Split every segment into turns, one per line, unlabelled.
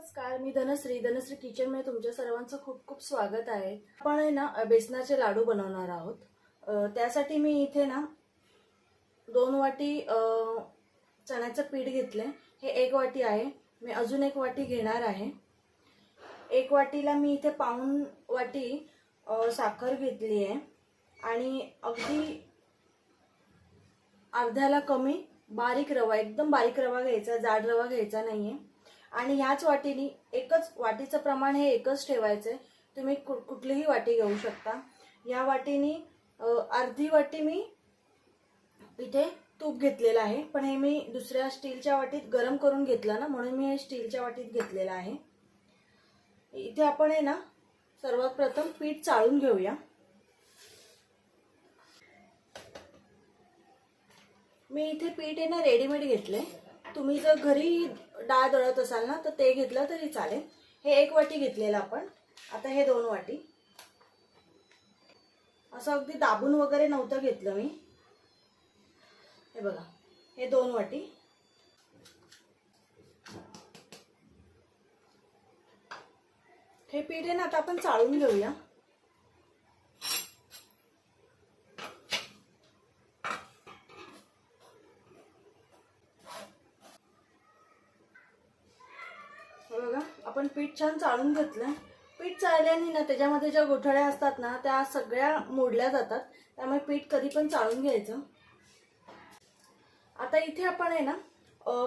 नमस्कार मी धनश्री. धनश्री किचनमध्ये तुमच्या सर्वांचं खूप खूप स्वागत आहे. आपण आहे ना बेसनाचे लाडू बनवणार आहोत. त्यासाठी मी इथे ना दोन वाटी चण्याचं पीठ घेतले हे एक वाटी आहे. मी अजून एक वाटी घेणार आहे. एक वाटीला मी इथे पाऊण वाटी साखर घेतली आहे. आणि अगदी अर्ध्याला कमी बारीक रवा एकदम बारीक रवा घ्यायचा जाड रवा घ्यायचा नाही आहे आणि ह्याच वाटीने एकच वाटीचं प्रमाण हे एकच ठेवायचंय. तुम्ही कु कुठलीही वाटी घेऊ शकता. या वाटीने अर्धी वाटी मी इथे तूप घेतलेलं आहे. पण हे मी दुसऱ्या स्टीलच्या वाटीत गरम करून घेतलं ना म्हणून मी हे स्टीलच्या वाटीत घेतलेलं आहे. इथे आपण आहे ना सर्वात प्रथम पीठ चाळून घेऊया. मी इथे पीठ आहे ना रेडीमेड घेतलंय. तुम्ही जर घरी डाळ दळत असाल ना तर ते घेतलं तरी चालेल. हे एक वाटी घेतलेलं आपण. आता हे दोन वाटी. असं अगदी दाबून वगैरे नव्हतं घेतलं मी. हे बघा हे दोन वाटी. हे पीठ आहे ना आता आपण चाळून घेऊया हे बघा आपण पीठ छान चाळून घेतलं. पीठ चाळल्याने ना त्याच्यामध्ये ज्या गोठळ्या असतात ना त्या सगळ्या मोडल्या जातात. त्यामुळे पीठ कधी पण चाळून घ्यायचं. आता इथे आपण आहे ना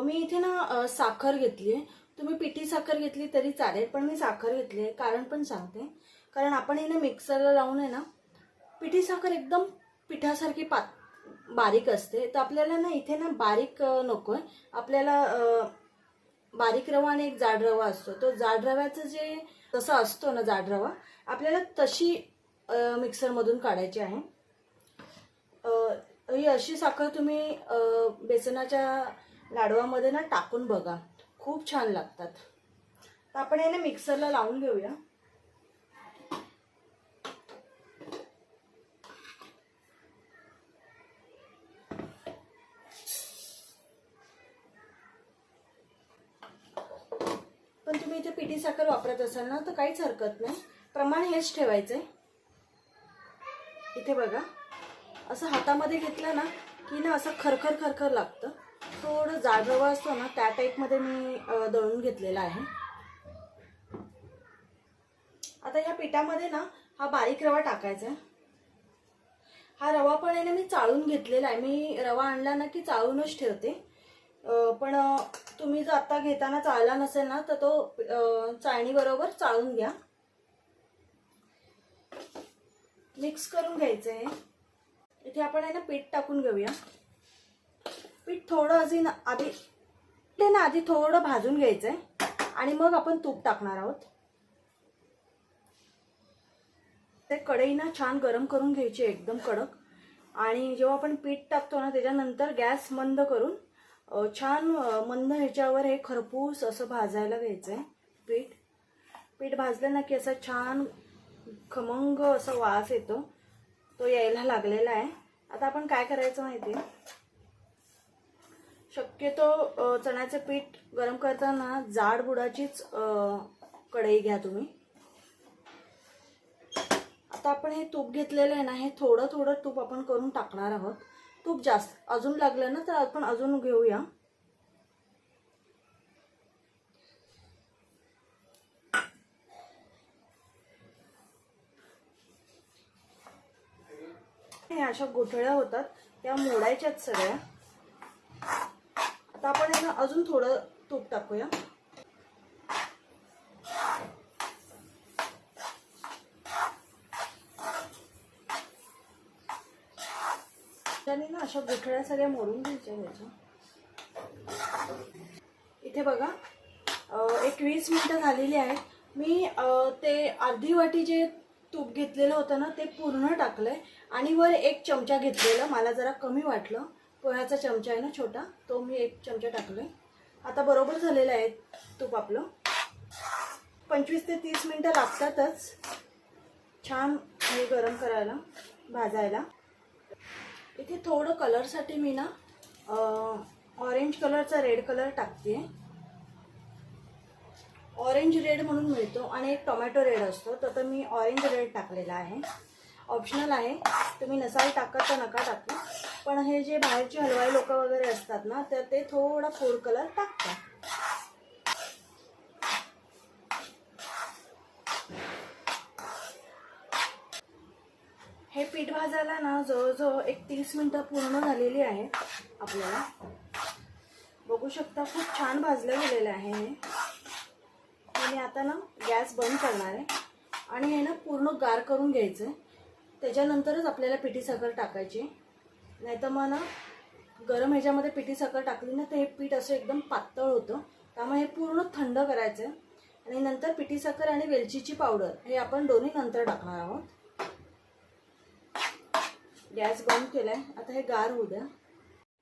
मी इथे ना साखर घेतली आहे तुम्ही पिठी साखर घेतली तरी चालेल पण मी साखर घेतली आहे कारण पण सांगते. कारण आपण हे ना मिक्सरला लावून आहे ना पिठी साखर एकदम पिठासारखी पात बारीक असते. तर आपल्याला ना इथे ना बारीक नको आहे आपल्याला बारीक रवा आणि एक जाड रवा असतो. तो जाड रव्याचं जे तसा असतो ना जाड रवा आपल्याला तशी मिक्सरमधून काढायची आहे. ही अशी साखर तुम्ही बेसनाच्या लाडवामध्ये ना टाकून बघा. खूप छान लागतात. तर आपण हे ना मिक्सरला लावून घेऊया पण तुम्ही इथे पिठी साखर वापरत असाल ना तर काहीच हरकत नाही. प्रमाण हेच ठेवायचं आहे इथे बघा. असं हातामध्ये घेतलं ना की ना असं खरखर खरखर लागतं. थोडं जाड रवा असतो ना त्या टाईपमध्ये मी दळून घेतलेला आहे. आता या पिठामध्ये ना हा बारीक रवा टाकायचा आहे. हा रवा पण आहे ना मी चाळून घेतलेला आहे. मी रवा आणला ना की चाळूनच ठेवते. पण तुम्ही जर आता घेताना चाळला नसेल ना तर तो चाळणीबरोबर चाळून घ्या. मिक्स करून घ्यायचं आहे इथे आपण आहे ना पीठ टाकून घेऊया. पीठ थोडं अजून आधी ते ना आधी थोडं भाजून घ्यायचं आहे आणि मग आपण तूप टाकणार आहोत. ते कढई ना छान गरम करून घ्यायची एकदम कडक. आणि जेव्हा आपण पीठ टाकतो ना त्याच्यानंतर गॅस मंद करून छान मंद ह्याच्यावर हे खरपूस असं भाजायला घ्यायचं आहे पीठ. पीठ भाजलं ना की असा छान खमंग असा वास येतो. तो यायला लागलेला आहे. आता आपण काय करायचं माहिती शक्यतो चण्याचं पीठ गरम करताना जाड बुडाचीच कढई घ्या तुम्ही. आता आपण हे तूप घेतलेलं आहे ना हे थोडं थोडं तूप आपण करून टाकणार आहोत. तूप जास्त. अजून लागलं ना तर आपण अजून घेऊया. हे अशा गोठळ्या होतात. त्या मोडायच्यात सगळ्या. आता आपण अजून थोडं तूप टाकूया त्याने ना अशा गुठळ्या सगळ्या मोडून घ्यायच्या ह्याच्या. इथे बघा एक वीस मिनटं झालेली आहेत. मी ते अर्धी वाटी जे तूप घेतलेलं होतं ना ते पूर्ण टाकलंय आणि वर एक चमचा घेतलेला. मला जरा कमी वाटलं. पोह्याचा चमचा आहे ना छोटा तो मी एक चमचा टाकलाय. आता बरोबर झालेलं आहे तूप आपलं. पंचवीस ते तीस मिनटं लागतातच. छान हे गरम करायला भाजायला. इथे थोडं कलरसाठी मी ना ऑरेंज कलरचा रेड कलर टाकते. ऑरेंज रेड म्हणून मिळतो आणि एक टोमॅटो रेड असतो. तर तर मी ऑरेंज रेड टाकलेला आहे. ऑप्शनल आहे. तुम्ही नसाल टाकत तर नका टाकू. पण हे जे बाहेरचे हलवाई लोक वगैरे असतात ना तर ते थोडा फूड कलर टाकतात. हे पीठ भाजायला ना जवळजवळ एक तीस मिनटं पूर्ण झालेली आहे आपल्याला. बघू शकता खूप छान भाजलं गेलेलं आहे हे. मी आता ना गॅस बंद करणार आहे. आणि हे ना पूर्ण गार करून घ्यायचं आहे त्याच्यानंतरच आपल्याला पिठी साखर टाकायची. नाही तर मग ना गरम ह्याच्यामध्ये पिठी साखर टाकली ना तर हे पीठ असं एकदम पातळ होतं. त्यामुळे हे पूर्ण थंड करायचं आहे आणि नंतर पिठी साखर आणि वेलचीची पावडर हे आपण दोन्ही नंतर टाकणार आहोत. गॅस बंद केलाय. आता हे गार होऊ द्या.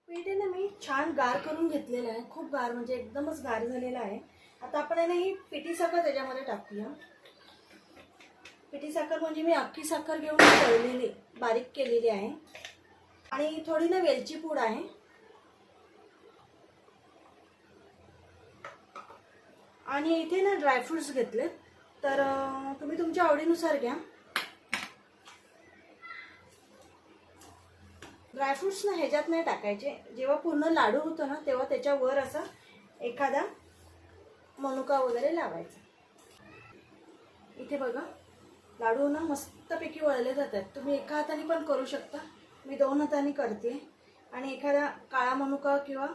पीठ आहे ना मी छान गार करून घेतलेलं आहे. खूप गार म्हणजे एकदमच गार झालेलं आहे. आता आपण आहे ना ही पिठी साखर त्याच्यामध्ये टाकूया. पिठी साखर म्हणजे मी अख्खी साखर घेऊन तळलेली बारीक केलेली आहे. आणि थोडी ना वेलची पूड आहे. आणि इथे ना ड्रायफ्रुट्स घेतले तर तुम्ही तुमच्या आवडीनुसार घ्या. ड्रायफ्रुट्स ना ह्याच्यात नाही टाकायचे. जेव्हा पूर्ण लाडू होतो ना तेव्हा त्याच्यावर असा एखादा मनुका वगैरे लावायचा. इथे बघा लाडू ना मस्तपैकी वळले जातात. तुम्ही एका हाताने पण करू शकता. मी दोन हाताने करते. आणि एखादा काळा मनुका किंवा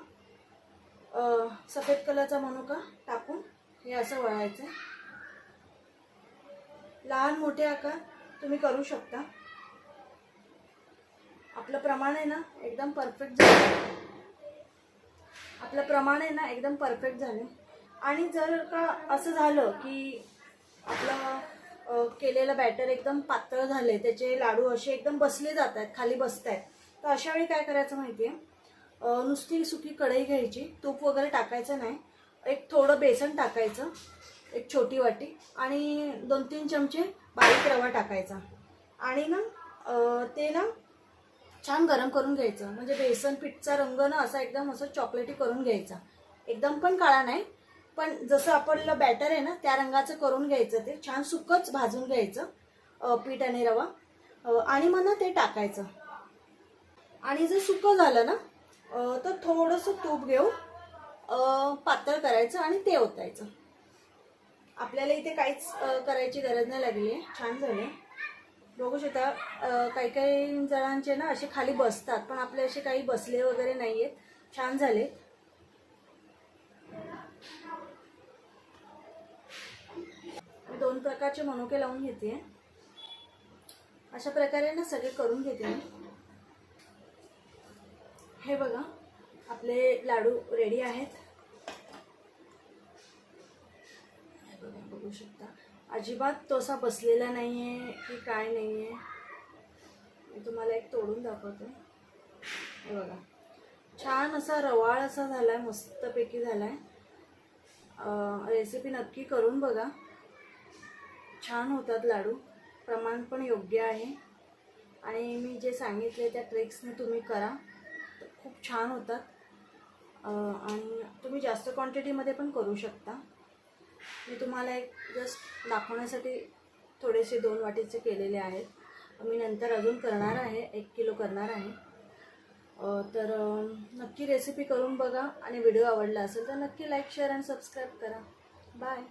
सफेद कलरचा मनुका टाकून हे असं वळायचं. लहान मोठे आकार तुम्ही करू शकता. आपलं प्रमाण आहे ना एकदम परफेक्ट झालं. आपलं प्रमाण आहे ना एकदम परफेक्ट झालं. आणि जर का असं झालं की आपलं केलेलं बॅटर एकदम पातळ झाले त्याचे लाडू असे एकदम बसले जात आहेत खाली बसत आहेत तर अशा वेळी काय करायचं माहिती आहे नुसती सुकी कढई घ्यायची तूप वगैरे टाकायचं नाही एक थोडं बेसन टाकायचं एक छोटी वाटी आणि दोन तीन चमचे बारीक रवा टाकायचा. आणि ना ते ना छान गरम करून घ्यायचं. म्हणजे बेसन पीठचा रंग ना असा एकदम असं चॉकलेटी करून घ्यायचा. एकदम पण काळा नाही पण जसं आपलं बॅटर आहे ना त्या रंगाचं करून घ्यायचं ते. छान सुकच भाजून घ्यायचं पीठ आणि रवा. आणि मग ना ते टाकायचं. आणि जर सुकं झालं ना तर थोडंसं तूप घेऊन पातळ करायचं आणि ते ओतायचं. आपल्याला इथे काहीच करायची गरज नाही लागली. आहे छान झाले. बघू शकता काही काही जणांचे ना असे खाली बसतात पण आपले असे काही बसले वगैरे नाही आहेत छान झाले. दोन प्रकारचे मनुके लावून घेते. अशा प्रकारे ना सगळे करून घेते मी. हे बघा आपले लाडू रेडी आहेत. बघू शकता. अजिबात तो असा बसलेला नाही आहे की काय नाही आहे मी तुम्हाला एक तोडून दाखवते. हे बघा. छान असा रवाळ असा झाला आहे मस्तपैकी झाला आहे रेसिपी नक्की करून बघा. छान होतात लाडू. प्रमाण पण योग्य आहे. आणि मी जे सांगितले त्या ट्रिक्सने तुम्ही करा. खूप छान होतात. आणि तुम्ही जास्त क्वांटिटीमध्ये पण करू शकता. तुम्हाला एक जस्ट दाखवण्यासाठी थोडेसे दोन वाटीचे केलेले आहेत. मी नंतर अजून करणार आहे एक किलो करणार आहे. तर नक्की रेसिपी करून बघा आणि व्हिडिओ आवडला असेल तर नक्की लाईक शेअर आणि सबस्क्राईब करा. बाय